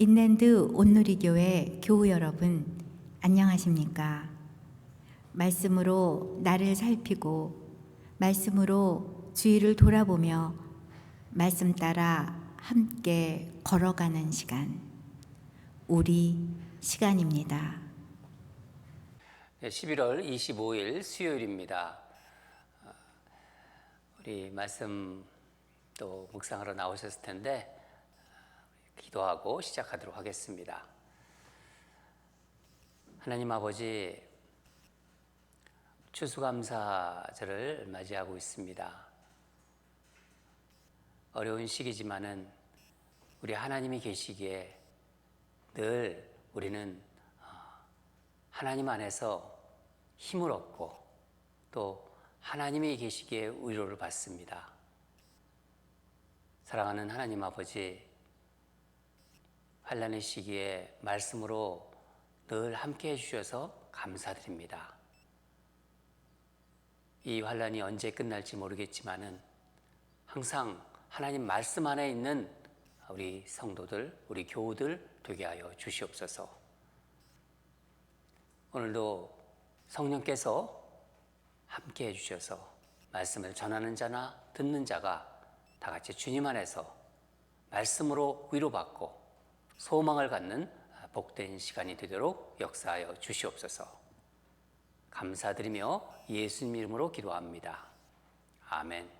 인랜드 온누리교회 교우 여러분, 안녕하십니까? 말씀으로 나를 살피고, 말씀으로 주위를 돌아보며, 말씀 따라 함께 걸어가는 시간, 우리 시간입니다. 네, 11월 25일 수요일입니다. 어, 우리 말씀 또 묵상하러 나오셨을 텐데 어, 기도하고 시작하도록 하겠습니다. 하나님 아버지 추수감사절을 맞이하고 있습니다. 어려운 시기지만은 우리 하나님이 계시기에 늘 우리는 하나님 안에서 힘을 얻고 또 하나님이 계시기에 위로를 받습니다. 사랑하는 하나님 아버지, 환란의 시기에 말씀으로 늘 함께 해주셔서 감사드립니다. 이 환란이 언제 끝날지 모르겠지만은 항상 하나님 말씀 안에 있는 우리 성도들, 우리 교우들 되게 하여 주시옵소서. 오늘도 성령께서 함께 해주셔서 말씀을 전하는 자나 듣는 자가 다 같이 주님 안에서 말씀으로 위로받고 소망을 갖는 복된 시간이 되도록 역사하여 주시옵소서. 감사드리며 예수님 이름으로 기도합니다. 아멘.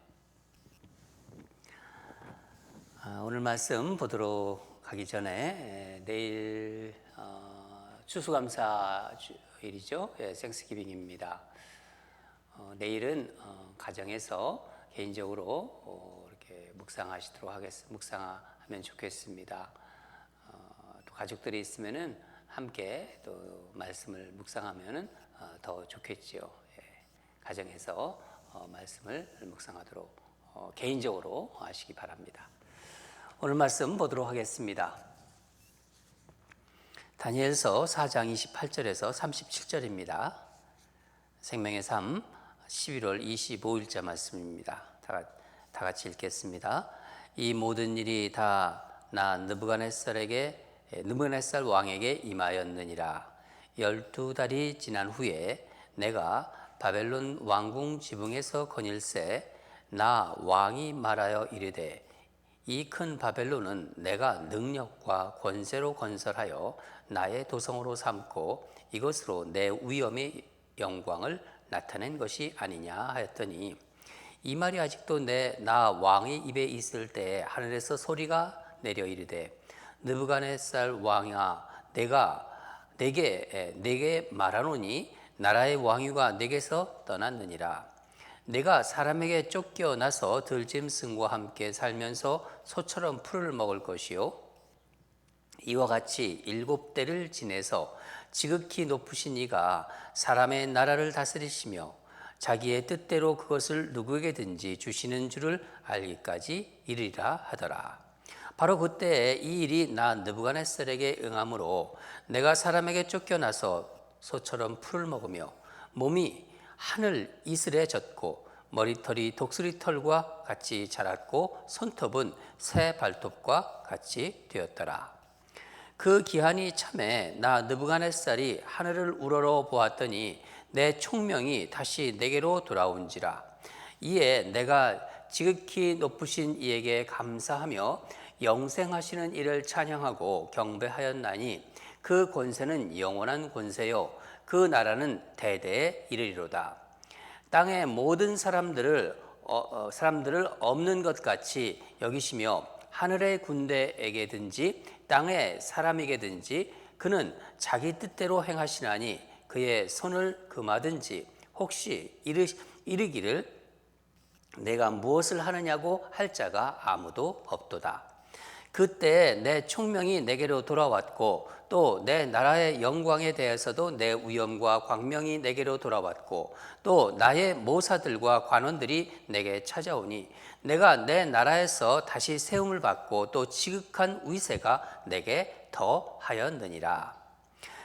아, 오늘 말씀 보도록 가기 전에 내일 어, 추수감사일이죠. 예, 생스기빙입니다. 어, 내일은 어, 가정에서 개인적으로 어, 이렇게 묵상하시도록 하겠, 묵상하면 좋겠습니다. 가족들이 있으면은 함께 또 말씀을 묵상하면은 어, 더 좋겠지요. 예, 가정에서 어, 말씀을 묵상하도록 어, 개인적으로 하시기 바랍니다. 오늘 말씀 보도록 하겠습니다. 다니엘서 4장 28절에서 37절입니다. 생명의 삶 11월 25일자 말씀입니다. 다, 다 같이 읽겠습니다. 이 모든 일이 다 나 느부갓네살에게 느부갓네살 왕에게 임하였느니라. 열두 달이 지난 후에 내가 바벨론 왕궁 지붕에서 거닐새 나 왕이 말하여 이르되 이 큰 바벨론은 내가 능력과 권세로 건설하여 나의 도성으로 삼고 이것으로 내 위엄의 영광을 나타낸 것이 아니냐 하였더니 이 말이 아직도 내 나 왕의 입에 있을 때 하늘에서 소리가 내려 이르되 느부갓네살 왕아 내가 내게 내게 말하노니 나라의 왕위가 내게서 떠났느니라. 내가 사람에게 쫓겨나서 들짐승과 함께 살면서 소처럼 풀을 먹을 것이요. 이와 같이 일곱 대를 지내서 지극히 높으신 이가 사람의 나라를 다스리시며 자기의 뜻대로 그것을 누구에게든지 주시는 줄을 알기까지 이르리라 하더라. 바로 그때 이 일이 나 느부갓네살에게 응함으로 내가 사람에게 쫓겨나서 소처럼 풀을 먹으며 몸이 하늘 이슬에 젖고 머리털이 독수리 털과 같이 자랐고 손톱은 새 발톱과 같이 되었더라. 그 기한이 참에 나 느부갓네살이 하늘을 우러러 보았더니 내 총명이 다시 내게로 돌아온지라 이에 내가 지극히 높으신 이에게 감사하며 영생하시는 이를 찬양하고 경배하였나니 그 권세는 영원한 권세요 그 나라는 대대에 이르리로다 땅의 모든 사람들을 어, 어, 사람들을 없는 것 같이 여기시며 하늘의 군대에게든지 땅의 사람에게든지 그는 자기 뜻대로 행하시나니 그의 손을 금하든지 혹시 이르, 이르기를 내가 무엇을 하느냐고 할 자가 아무도 없도다. 그때 내 총명이 내게로 돌아왔고 또 내 나라의 영광에 대해서도 내 위엄과 광명이 내게로 돌아왔고 또 나의 모사들과 관원들이 내게 찾아오니 내가 내 나라에서 다시 세움을 받고 또 지극한 위세가 내게 더하였느니라.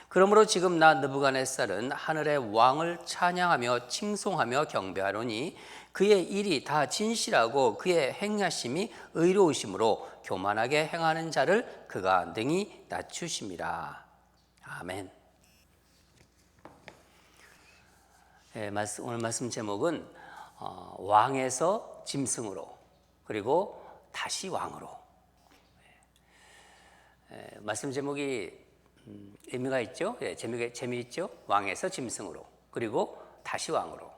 그러므로 지금 나 느부갓네살은 하늘의 왕을 찬양하며 칭송하며 경배하노니 그의 일이 다 진실하고 그의 행하심이 의로우심으로 교만하게 행하는 자를 그가 능히 낮추심이라. 아멘. 예, 말씀, 오늘 말씀 제목은 어, 왕에서 짐승으로 그리고 다시 왕으로. 예, 말씀 제목이 음, 의미가 있죠. 예, 재미 재미있죠. 왕에서 짐승으로 그리고 다시 왕으로.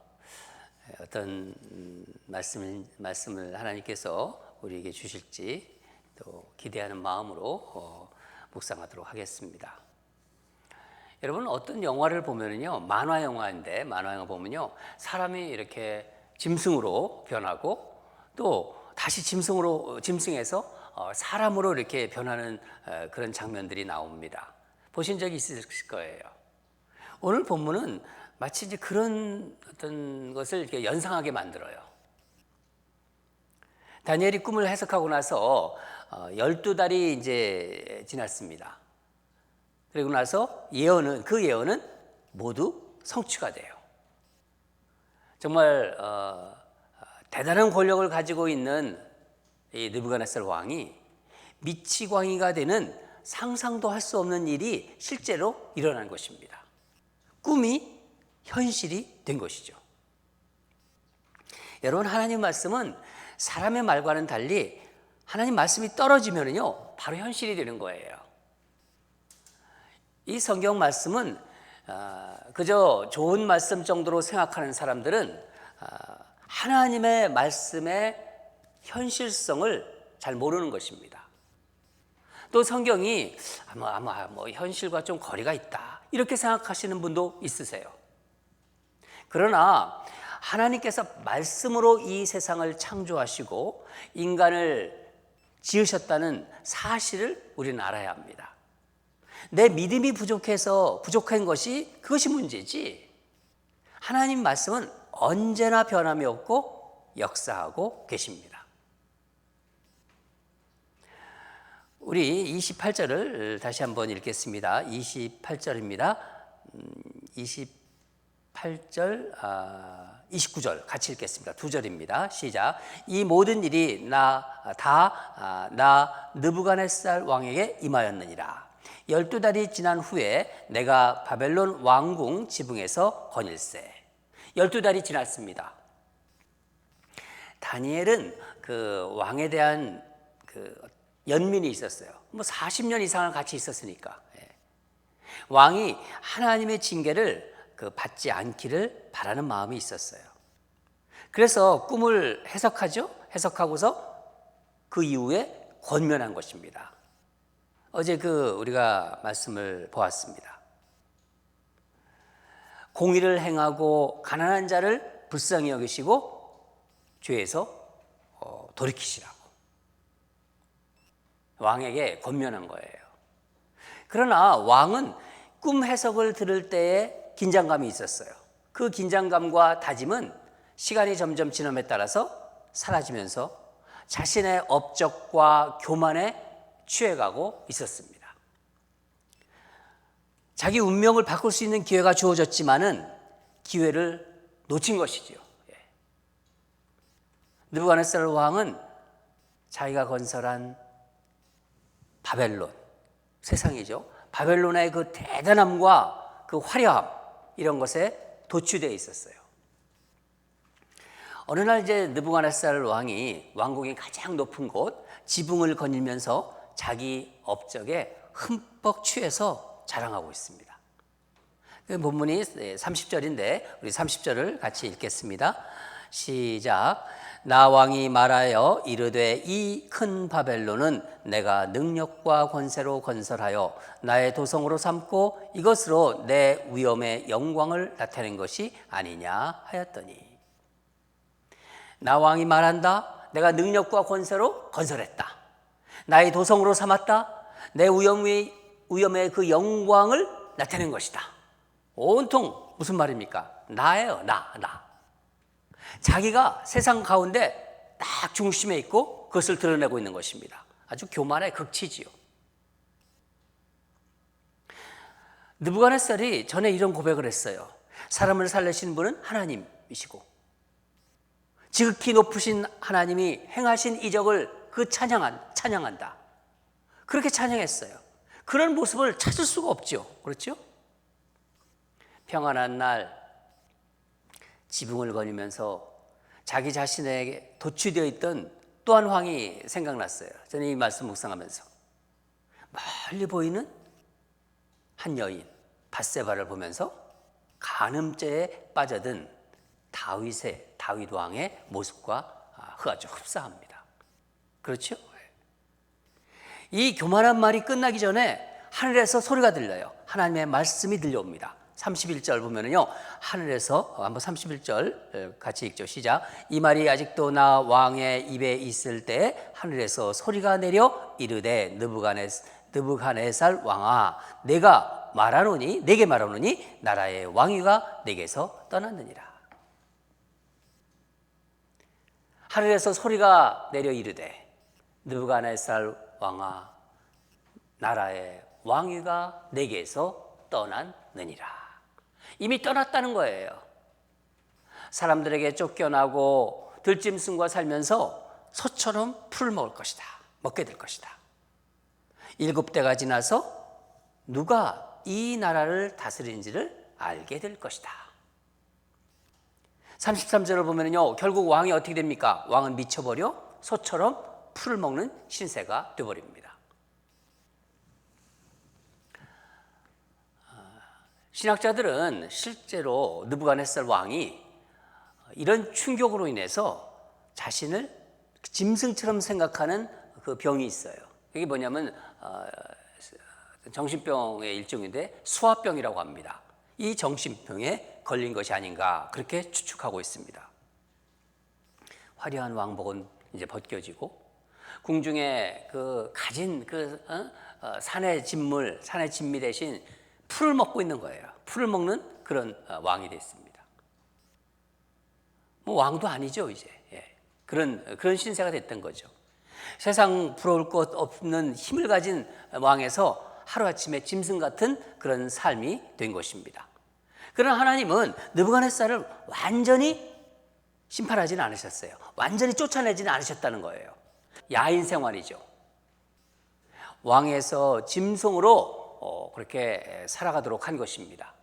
예, 어떤 음, 말씀 말씀을 하나님께서 우리에게 주실지 또 기대하는 마음으로 어, 묵상하도록 하겠습니다. 여러분 어떤 영화를 보면은요 만화 영화인데 만화 영화 보면요 사람이 이렇게 짐승으로 변하고 또 다시 짐승으로 짐승에서 어, 사람으로 이렇게 변하는 어, 그런 장면들이 나옵니다. 보신 적이 있으실 거예요. 오늘 본문은 마치 이제 그런 어떤 것을 이렇게 연상하게 만들어요. 다니엘이 꿈을 해석하고 나서 어, 12달이 이제 지났습니다. 그리고 나서 예언은 그 예언은 모두 성취가 돼요. 정말 어, 대단한 권력을 가지고 있는 이 느부갓네살 왕이 미치광이가 되는 상상도 할 수 없는 일이 실제로 일어난 것입니다. 꿈이 현실이 된 것이죠. 여러분 하나님 말씀은 사람의 말과는 달리 하나님 말씀이 떨어지면요 바로 현실이 되는 거예요. 이 성경 말씀은 아, 그저 좋은 말씀 정도로 생각하는 사람들은 아, 하나님의 말씀의 현실성을 잘 모르는 것입니다. 또 성경이 아마 아마 뭐 현실과 좀 거리가 있다 이렇게 생각하시는 분도 있으세요. 그러나 하나님께서 말씀으로 이 세상을 창조하시고 인간을 지으셨다는 사실을 우리는 알아야 합니다. 내 믿음이 부족해서 부족한 것이 그것이 문제지. 하나님 말씀은 언제나 변함이 없고 역사하고 계십니다. 우리 28절을 다시 한번 읽겠습니다. 28절입니다. 28절, 아, 29절 같이 읽겠습니다. 두 절입니다. 시작. 이 모든 일이 나 다나 아, 느부갓네살 왕에게 임하였느니라. 열두 달이 지난 후에 내가 바벨론 왕궁 지붕에서 거닐세. 열두 달이 지났습니다. 다니엘은 그 왕에 대한 그 연민이 있었어요. 뭐 40년 이상을 같이 있었으니까. 예. 왕이 하나님의 징계를 그 받지 않기를 바라는 마음이 있었어요. 그래서 꿈을 해석하죠. 해석하고서 그 이후에 권면한 것입니다. 어제 그 우리가 말씀을 보았습니다. 공의를 행하고 가난한 자를 불쌍히 여기시고 죄에서 어, 돌이키시라고 왕에게 권면한 거예요. 그러나 왕은 꿈 해석을 들을 때에 긴장감이 있었어요. 그 긴장감과 다짐은 시간이 점점 지남에 따라서 사라지면서 자신의 업적과 교만에 취해가고 있었습니다. 자기 운명을 바꿀 수 있는 기회가 주어졌지만은 기회를 놓친 것이지요. 예. 느부갓네살 왕은 자기가 건설한 바벨론 세상이죠. 바벨론의 그 대단함과 그 화려함 이런 것에 도취되어 있었어요. 어느 날 이제 느부갓네살 왕이 왕궁의 가장 높은 곳 지붕을 거닐면서 자기 업적에 흠뻑 취해서 자랑하고 있습니다. 그 본문이 30절인데 우리 30절을 같이 읽겠습니다. 시작. 나 왕이 말하여 이르되 이 큰 바벨론은 내가 능력과 권세로 건설하여 나의 도성으로 삼고 이것으로 내 위엄의 영광을 나타낸 것이 아니냐 하였더니 나 왕이 말한다. 내가 능력과 권세로 건설했다. 나의 도성으로 삼았다. 내 위엄의, 위엄의 그 영광을 나타낸 것이다. 온통 무슨 말입니까? 나예요, 나, 나. 자기가 세상 가운데 딱 중심에 있고 그것을 드러내고 있는 것입니다. 아주 교만의 극치지요. 느부갓네살이 전에 이런 고백을 했어요. 사람을 살리신 분은 하나님이시고 지극히 높으신 하나님이 행하신 이적을 그 찬양한, 찬양한다. 그렇게 찬양했어요. 그런 모습을 찾을 수가 없죠. 그렇죠? 평안한 날 지붕을 거니면서 자기 자신에게 도취되어 있던 또한 왕이 생각났어요. 저는 이 말씀 묵상하면서 멀리 보이는 한 여인 바세바를 보면서 간음죄에 빠져든 다윗의 다윗 왕의 모습과 아, 아주 흡사합니다. 그렇죠? 이 교만한 말이 끝나기 전에 하늘에서 소리가 들려요. 하나님의 말씀이 들려옵니다. 31절 보면은요. 하늘에서 어, 한번 31절 같이 읽죠. 시작. 이 말이 아직도 나 왕의 입에 있을 때 하늘에서 소리가 내려 이르되 느부갓네살 왕아 내가 말하노니 내게 말하노니 나라의 왕위가 내게서 떠났느니라. 하늘에서 소리가 내려 이르되 느부갓네살 왕아 나라의 왕위가 내게서 떠났느니라. 이미 떠났다는 거예요. 사람들에게 쫓겨나고 들짐승과 살면서 소처럼 풀을 먹을 것이다. 먹게 될 것이다. 일곱 대가 지나서 누가 이 나라를 다스리는지를 알게 될 것이다. 33절을 보면요. 결국 왕이 어떻게 됩니까? 왕은 미쳐버려 소처럼 풀을 먹는 신세가 되어버립니다. 신학자들은 실제로 느부갓네살 왕이 이런 충격으로 인해서 자신을 짐승처럼 생각하는 그 병이 있어요. 이게 뭐냐면 어, 정신병의 일종인데 수화병이라고 합니다. 이 정신병에 걸린 것이 아닌가 그렇게 추측하고 있습니다. 화려한 왕복은 이제 벗겨지고 궁중에 그 가진 그 어? 어, 산의 진물, 산의 진미 대신 풀을 먹고 있는 거예요. 풀을 먹는 그런 어, 왕이 됐습니다. 뭐 왕도 아니죠 이제 예. 그런 그런 신세가 됐던 거죠. 세상 부러울 것 없는 힘을 가진 왕에서 하루 아침에 짐승 같은 그런 삶이 된 것입니다. 그러나 하나님은 느부갓네살을 완전히 심판하지는 않으셨어요. 완전히 쫓아내지는 않으셨다는 거예요. 야인 생활이죠. 왕에서 짐승으로 어, 그렇게 살아가도록 한 것입니다.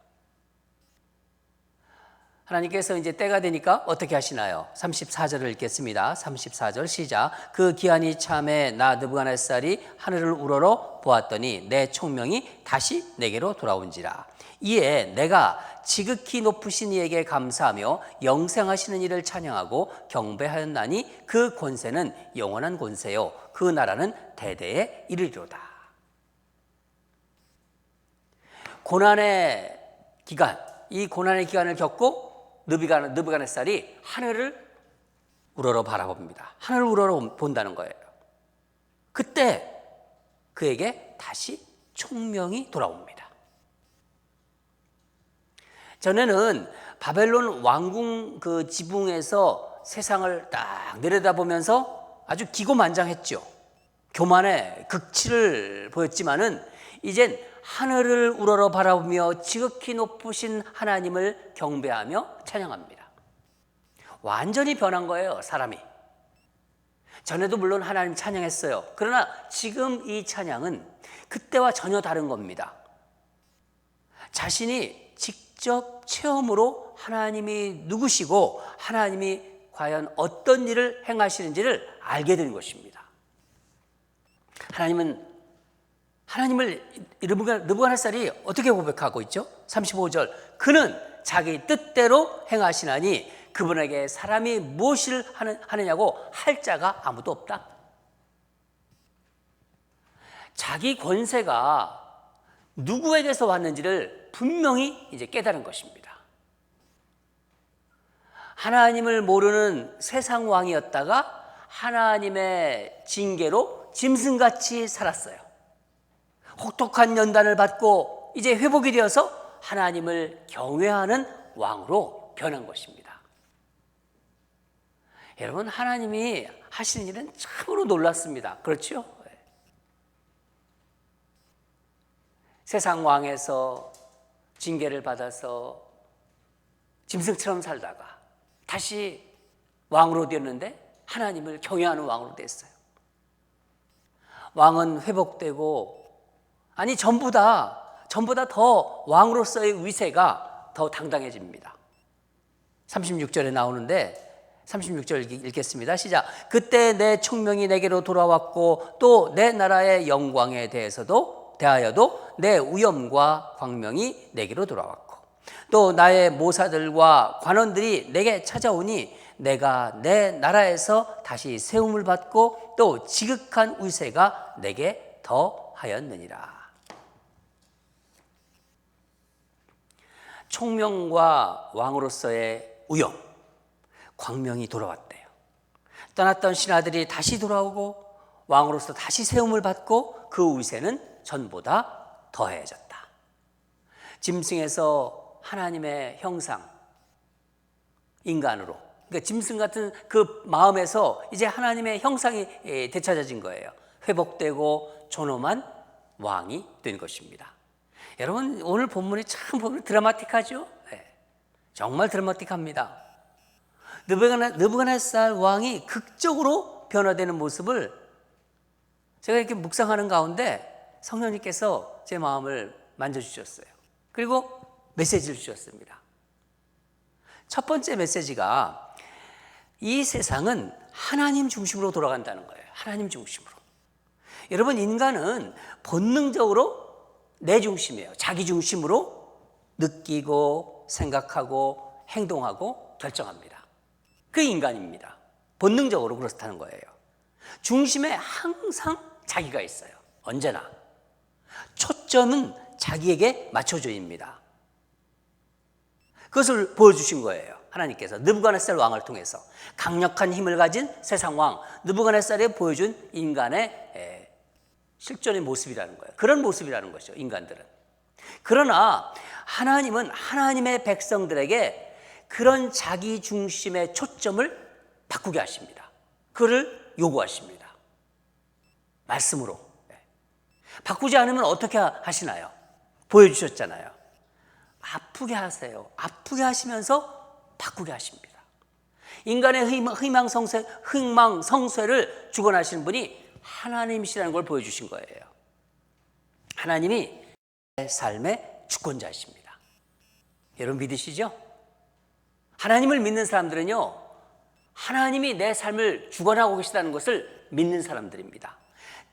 하나님께서 이제 때가 되니까 어떻게 하시나요? 34절을 읽겠습니다. 34절 시작. 그 기한이 참에 나 느부갓네살이 하늘을 우러러 보았더니 내 총명이 다시 내게로 돌아온지라. 이에 내가 지극히 높으신 이에게 감사하며 영생하시는 이를 찬양하고 경배하였나니 그 권세는 영원한 권세요 그 나라는 대대에 이르리로다. 고난의 기간, 이 고난의 기간을 겪고 느부갓네살이 하늘을 우러러 바라봅니다. 하늘을 우러러 본다는 거예요. 그때 그에게 다시 총명이 돌아옵니다. 전에는 바벨론 왕궁 그 지붕에서 세상을 딱 내려다보면서 아주 기고만장했죠. 교만의 극치를 보였지만은 이젠 하늘을 우러러 바라보며 지극히 높으신 하나님을 경배하며 찬양합니다. 완전히 변한 거예요, 사람이. 전에도 물론 하나님 찬양했어요. 그러나 지금 이 찬양은 그때와 전혀 다른 겁니다. 자신이 직접 체험으로 하나님이 누구시고 하나님이 과연 어떤 일을 행하시는지를 알게 된 것입니다. 하나님은 하나님을 느부갓네살이 어떻게 고백하고 있죠? 35절 그는 자기 뜻대로 행하시나니 그분에게 사람이 무엇을 하느냐고 할 자가 아무도 없다. 자기 권세가 누구에게서 왔는지를 분명히 이제 깨달은 것입니다. 하나님을 모르는 세상 왕이었다가 하나님의 징계로 짐승같이 살았어요. 혹독한 연단을 받고 이제 회복이 되어서 하나님을 경외하는 왕으로 변한 것입니다. 여러분, 하나님이 하시는 일은 참으로 놀랐습니다. 그렇죠? 세상 왕에서 징계를 받아서 짐승처럼 살다가 다시 왕으로 되었는데 하나님을 경외하는 왕으로 됐어요. 왕은 회복되고 아니 전부 다 전부 다더 왕으로서의 위세가 더 당당해집니다. 36절에 나오는데 36절 읽겠습니다. 시작. 그때 내 총명이 내게로 돌아왔고 또 내 나라의 영광에 대해서도 대하여도 내 위엄과 광명이 내게로 돌아왔고 또 나의 모사들과 관원들이 내게 찾아오니 내가 내 나라에서 다시 세움을 받고 또 지극한 위세가 내게 더하였느니라. 총명과 왕으로서의 우영, 광명이 돌아왔대요. 떠났던 신하들이 다시 돌아오고 왕으로서 다시 세움을 받고 그 위세는 전보다 더해졌다. 짐승에서 하나님의 형상, 인간으로. 그러니까 짐승 같은 그 마음에서 이제 하나님의 형상이 예, 되찾아진 거예요. 회복되고 존엄한 왕이 된 것입니다. 여러분 오늘 본문이 참 보면 드라마틱하죠? 네. 정말 드라마틱합니다. 느부갓네살 왕이 극적으로 변화되는 모습을 제가 이렇게 묵상하는 가운데 성령님께서 제 마음을 만져주셨어요. 그리고 메시지를 주셨습니다. 첫 번째 메시지가 이 세상은 하나님 중심으로 돌아간다는 거예요. 하나님 중심으로. 여러분, 인간은 본능적으로 내 중심이에요. 자기 중심으로 느끼고 생각하고 행동하고 결정합니다. 그 인간입니다. 본능적으로 그렇다는 거예요. 중심에 항상 자기가 있어요. 언제나. 초점은 자기에게 맞춰져입니다. 그것을 보여주신 거예요. 하나님께서 느부갓네살 왕을 통해서 강력한 힘을 가진 세상 왕 느부갓네살에 보여준 인간의 실존의 모습이라는 거예요. 그런 모습이라는 것이죠. 인간들은. 그러나 하나님은 하나님의 백성들에게 그런 자기 중심의 초점을 바꾸게 하십니다. 그를 요구하십니다. 말씀으로. 네. 바꾸지 않으면 어떻게 하시나요? 보여주셨잖아요. 아프게 하세요. 아프게 하시면서 바꾸게 하십니다. 인간의 희망 성쇠, 흥망 성쇠를 주관하시는 분이 하나님이시라는 걸 보여주신 거예요. 하나님이 내 삶의 주권자이십니다. 여러분 믿으시죠? 하나님을 믿는 사람들은요, 하나님이 내 삶을 주관하고 계시다는 것을 믿는 사람들입니다.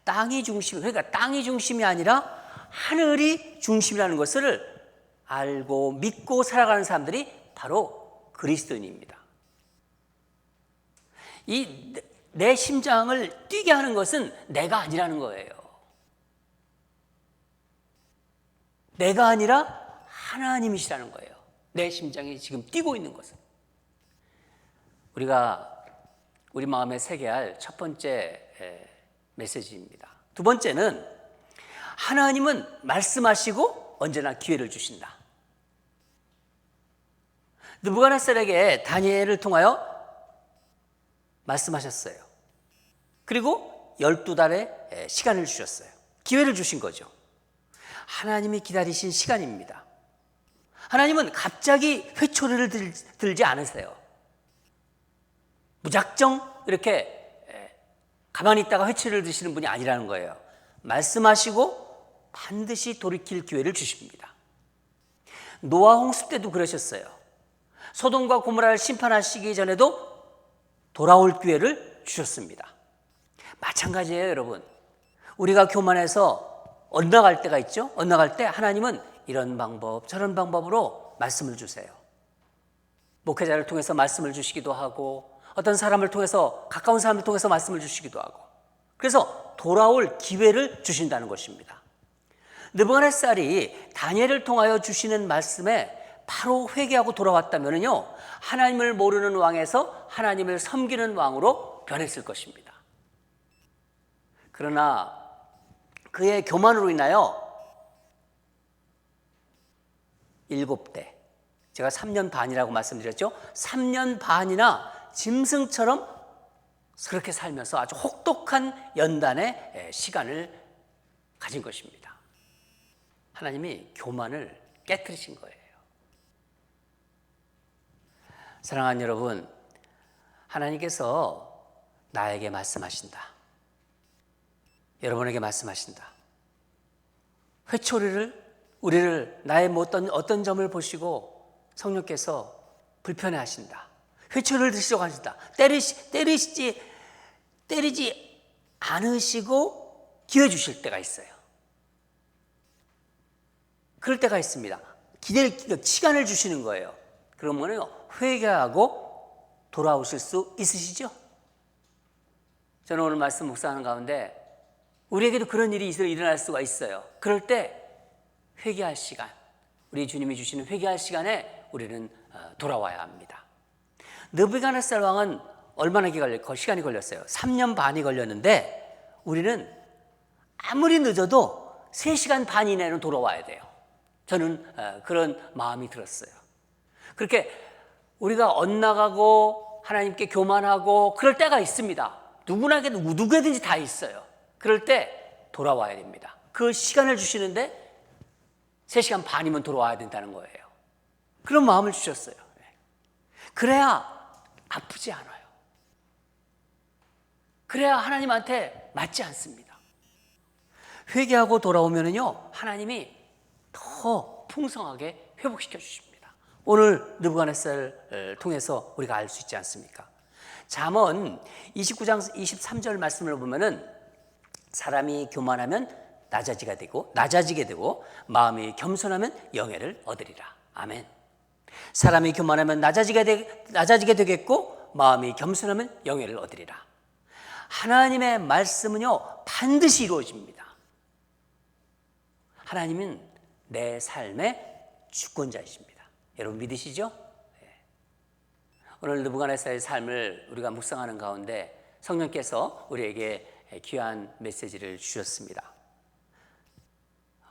땅이 중심, 그러니까 땅이 중심이 아니라 하늘이 중심이라는 것을 알고 믿고 살아가는 사람들이 바로 그리스도인입니다. 이 내 심장을 뛰게 하는 것은 내가 아니라는 거예요. 내가 아니라 하나님이시라는 거예요. 내 심장이 지금 뛰고 있는 것은. 우리가 우리 마음에 새게 할첫 번째 메시지입니다. 두 번째는 하나님은 말씀하시고 언제나 기회를 주신다. 느부갓네살에게 다니엘을 통하여 말씀하셨어요. 그리고 12달의 시간을 주셨어요. 기회를 주신 거죠. 하나님이 기다리신 시간입니다. 하나님은 갑자기 회초리를 들, 들지 않으세요. 무작정 이렇게 가만히 있다가 회초리를 드시는 분이 아니라는 거예요. 말씀하시고 반드시 돌이킬 기회를 주십니다. 노아 홍수 때도 그러셨어요. 소돔과 고모라를 심판하시기 전에도 돌아올 기회를 주셨습니다. 마찬가지예요, 여러분. 우리가 교만해서 엇나갈 때가 있죠. 엇나갈 때 하나님은 이런 방법, 저런 방법으로 말씀을 주세요. 목회자를 통해서 말씀을 주시기도 하고 어떤 사람을 통해서 가까운 사람을 통해서 말씀을 주시기도 하고 그래서 돌아올 기회를 주신다는 것입니다. 느부갓네살이 다니엘을 통하여 주시는 말씀에 바로 회개하고 돌아왔다면요 하나님을 모르는 왕에서 하나님을 섬기는 왕으로 변했을 것입니다. 그러나 그의 교만으로 인하여 일곱 대 제가 3년 반이라고 말씀드렸죠. 3년 반이나 짐승처럼 그렇게 살면서 아주 혹독한 연단의 시간을 가진 것입니다. 하나님이 교만을 깨뜨리신 거예요. 사랑하는 여러분, 하나님께서 나에게 말씀하신다. 여러분에게 말씀하신다. 회초리를 우리를 나의 뭐 어떤 어떤 점을 보시고 성령께서 불편해 하신다. 회초리를 드시려고 하신다. 때리시 때리시지 때리지 않으시고 기회 주실 때가 있어요. 그럴 때가 있습니다. 기댈 시간을 주시는 거예요. 그러면요 회개하고 돌아오실 수 있으시죠? 저는 오늘 말씀 묵상하는 가운데 우리에게도 그런 일이 일어날 수가 있어요. 그럴 때 회개할 시간, 우리 주님이 주시는 회개할 시간에 우리는 어, 돌아와야 합니다. 느부갓네살 왕은 얼마나 시간이 걸렸어요? 3년 반이 걸렸는데 우리는 아무리 늦어도 3시간 반 이내는 돌아와야 돼요. 저는 어, 그런 마음이 들었어요. 그렇게 우리가 엇나가고 하나님께 교만하고 그럴 때가 있습니다. 누구나게 누구든지 다 있어요. 그럴 때 돌아와야 됩니다. 그 시간을 주시는데 3시간 반이면 돌아와야 된다는 거예요. 그런 마음을 주셨어요. 그래야 아프지 않아요. 그래야 하나님한테 맞지 않습니다. 회개하고 돌아오면은요, 하나님이 더 풍성하게 회복시켜 주십니다. 오늘 느부갓네살을 통해서 우리가 알 수 있지 않습니까? 잠언 29장 23절 말씀을 보면은 사람이 교만하면 낮아지게 되고 낮아지게 되고 마음이 겸손하면 영예를 얻으리라. 아멘. 사람이 교만하면 낮아지게 되, 낮아지게 되겠고 마음이 겸손하면 영예를 얻으리라. 하나님의 말씀은요 반드시 이루어집니다. 하나님은 내 삶의 주권자이십니다. 여러분 믿으시죠? 네. 오늘 느부갓네살의 삶을 우리가 묵상하는 가운데 성령께서 우리에게 귀한 메시지를 주셨습니다.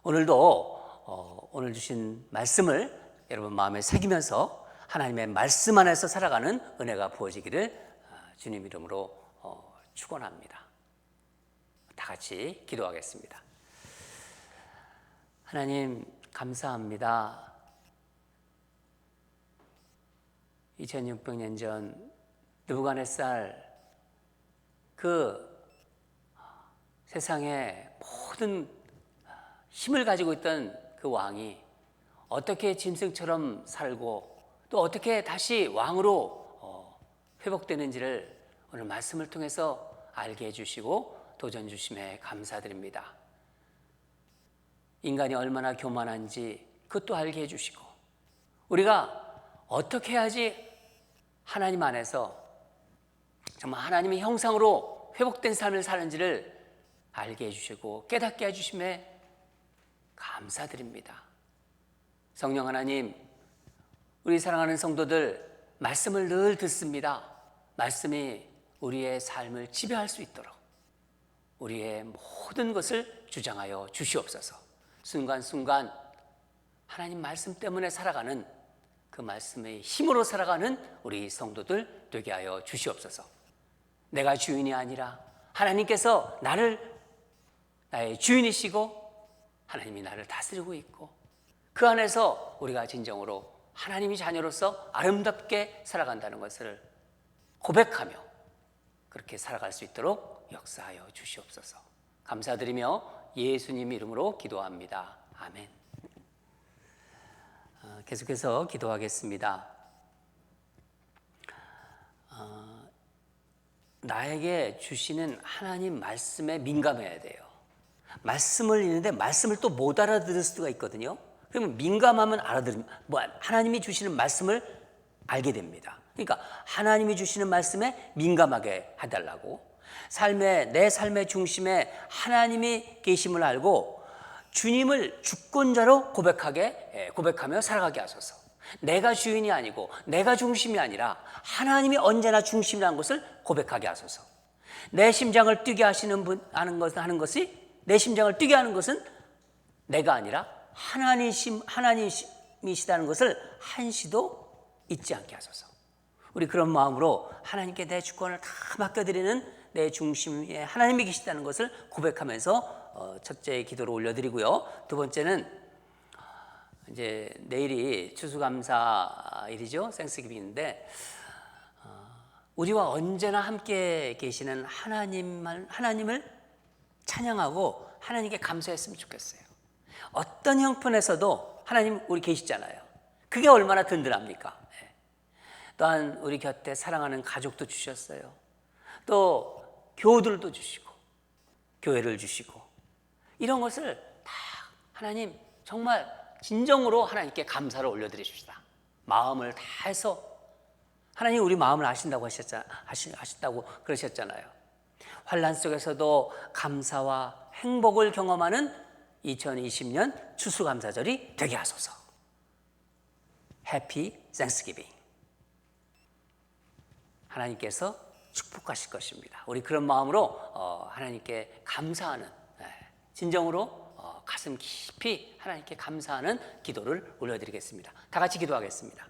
오늘도 어, 오늘 주신 말씀을 여러분 마음에 새기면서 하나님의 말씀 안에서 살아가는 은혜가 부어지기를 어, 주님 이름으로 어, 축원합니다. 다 같이 기도하겠습니다. 하나님 감사합니다. 2600년 전 느부갓네살 그 세상의 모든 힘을 가지고 있던 그 왕이 어떻게 짐승처럼 살고 또 어떻게 다시 왕으로 어, 회복되는지를 오늘 말씀을 통해서 알게 해주시고 도전 주심에 감사드립니다. 인간이 얼마나 교만한지 그것도 알게 해주시고 우리가 어떻게 해야지 하나님 안에서 정말 하나님의 형상으로 회복된 삶을 사는지를 알게 해주시고 깨닫게 해주심에 감사드립니다. 성령 하나님, 우리 사랑하는 성도들 말씀을 늘 듣습니다. 말씀이 우리의 삶을 지배할 수 있도록 우리의 모든 것을 주장하여 주시옵소서. 순간순간 하나님 말씀 때문에 살아가는 그 말씀의 힘으로 살아가는 우리 성도들 되게 하여 주시옵소서. 내가 주인이 아니라 하나님께서 나를 나의 주인이시고 하나님이 나를 다스리고 있고 그 안에서 우리가 진정으로 하나님이 자녀로서 아름답게 살아간다는 것을 고백하며 그렇게 살아갈 수 있도록 역사하여 주시옵소서. 감사드리며 예수님 이름으로 기도합니다. 아멘. 어, 계속해서 기도하겠습니다. 어, 나에게 주시는 하나님 말씀에 민감해야 돼요. 말씀을 읽는데 말씀을 또 못 알아들을 수가 있거든요. 그러면 민감하면 알아들으면 뭐 하나님이 주시는 말씀을 알게 됩니다. 그러니까 하나님이 주시는 말씀에 민감하게 해달라고 삶의 내 삶의 중심에 하나님이 계심을 알고 주님을 주권자로 고백하게 예, 고백하며 살아가게 하소서. 내가 주인이 아니고 내가 중심이 아니라 하나님이 언제나 중심이라는 것을 고백하게 하소서. 내 심장을 뛰게 하시는 분 하는 것 하는 것이 내 심장을 뛰게 하는 것은 내가 아니라 하나님 하나님이시다는 것을 한시도 잊지 않게 하소서. 우리 그런 마음으로 하나님께 내 주권을 다 맡겨드리는 내 중심에 하나님이 계시다는 것을 고백하면서 어, 첫째 기도를 올려드리고요. 두 번째는 이제 내일이 추수감사일이죠. 생스기빙인데 어, 우리와 언제나 함께 계시는 하나님만 하나님을 찬양하고 하나님께 감사했으면 좋겠어요. 어떤 형편에서도 하나님 우리 계시잖아요. 그게 얼마나 든든합니까? 예. 또한 우리 곁에 사랑하는 가족도 주셨어요. 또 교우들도 주시고 교회를 주시고 이런 것을 다 하나님 정말 진정으로 하나님께 감사를 올려드리십시다. 마음을 다해서 하나님 우리 마음을 아신다고 하셨자 아시, 아신다고 그러셨잖아요. 환란 속에서도 감사와 행복을 경험하는 2020년 추수감사절이 되게 하소서. 해피 땡스기빙. 하나님께서 축복하실 것입니다. 우리 그런 마음으로 어, 하나님께 감사하는 예, 진정으로 어, 가슴 깊이 하나님께 감사하는 기도를 올려드리겠습니다. 다 같이 기도하겠습니다.